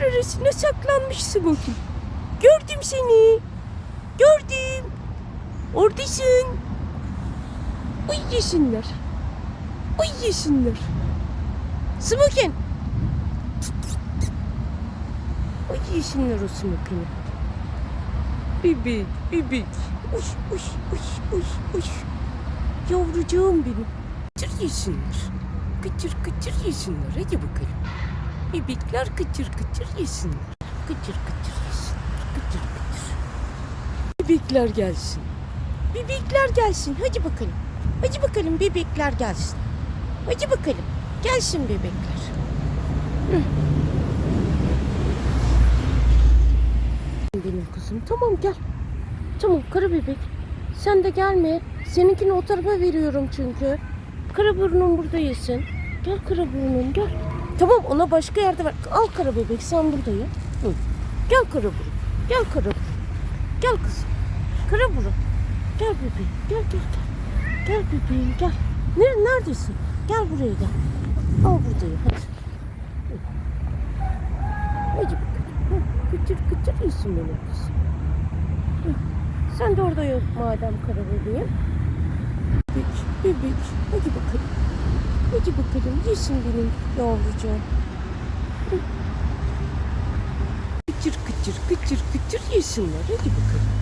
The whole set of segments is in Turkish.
ağaçlar arasına saklanmışsın bakayım. Gördüm seni. Gördüm. Oradasın. Uy yesinler. Uy yesinler. Smokin. Uy yesinler o smokini. Bebek, bebek. Uş, uş, uş, uş, uş. Yavrucuğum benim. Kıtır yesinler. Kıtır kıtır yesinler. Hadi bakalım. Bebekler kıtır kıtır yesinler. Kıtır kıtır yesinler. Kıtır kıtır. Bebekler gelsin. Bebekler gelsin. Hadi bakalım. Hadi bakalım bebekler gelsin. Hadi bakalım. Gelsin bebekler. Hı. Benim kızım. Tamam gel. Tamam kara bebek. Sen de gelme. Seninkini o tarafa veriyorum çünkü. Kara burnum burada yesin. Gel kara burnum gel. Tamam ona başka yerde ver. Al kara bebek sen burada ye. Hı. Gel kara burun. Gel kara burun. Gel kızım. Kara burun. Gel bebeğim. Gel gel gel. Gel bebeğim gel. Nere, neredesin? Gel buraya gel. Al buradayım hadi. Hadi bakalım. Kıtır kıtır yesin benim kızım. Sen de orada yok madem kara bebeğim. Bebek, bebek. Hadi bakalım. Hadi bakalım yesin benim yavrucuğum. Hı. Kıtır kıtır kıtır kıtır yesinler. Hadi bakalım.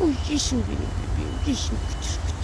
Oy yesin benim bebeğim. Yesin kıtır kıtır.